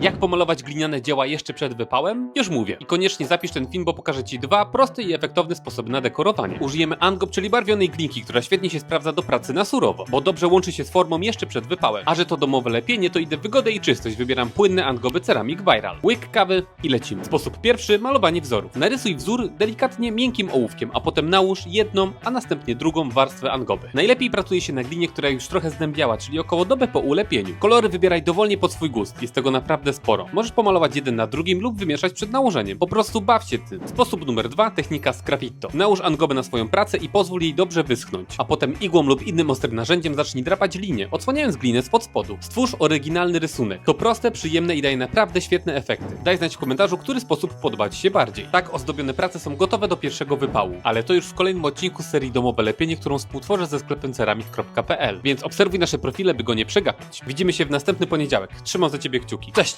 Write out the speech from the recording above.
Jak pomalować gliniane dzieła jeszcze przed wypałem? Już mówię. I koniecznie zapisz ten film, bo pokażę Ci dwa proste i efektowne sposoby na dekorowanie. Użyjemy Angop, czyli barwionej glinki, która świetnie się sprawdza do pracy na surowo, bo dobrze łączy się z formą jeszcze przed wypałem. A że to domowe lepienie, to idę w wygodę i czystość. Wybieram płynny Angoby Ceramic Viral. Łyk kawy i lecimy. Sposób pierwszy, malowanie wzorów. Narysuj wzór delikatnie miękkim ołówkiem, a potem nałóż jedną, a następnie drugą warstwę Angoby. Najlepiej pracuje się na glinie, która już trochę zdębiała, czyli około dobę po ulepieniu. Kolory wybieraj dowolnie pod swój gust, jest tego naprawdę sporo. Możesz pomalować jeden na drugim lub wymieszać przed nałożeniem. Po prostu baw się tym. Sposób numer dwa, technika Scrapito. Nałóż Angobę na swoją pracę i pozwól jej dobrze wyschnąć, a potem igłą lub innym ostrym narzędziem zacznij drapać linię, odsłaniając glinę spod spodu. Stwórz oryginalny rysunek. To proste, przyjemne i daje naprawdę świetne efekty. Daj znać w komentarzu, który sposób podoba Ci się bardziej. Tak ozdobione prace są gotowe do pierwszego wypału, ale to już w kolejnym odcinku serii Domowe Lepienie, którą współtworzę ze sklepem ceramik.pl, więc obserwuj nasze profile, by go nie przegapić. Widzimy się w następny poniedziałek. Trzymam za Ciebie kciuki. Cześć!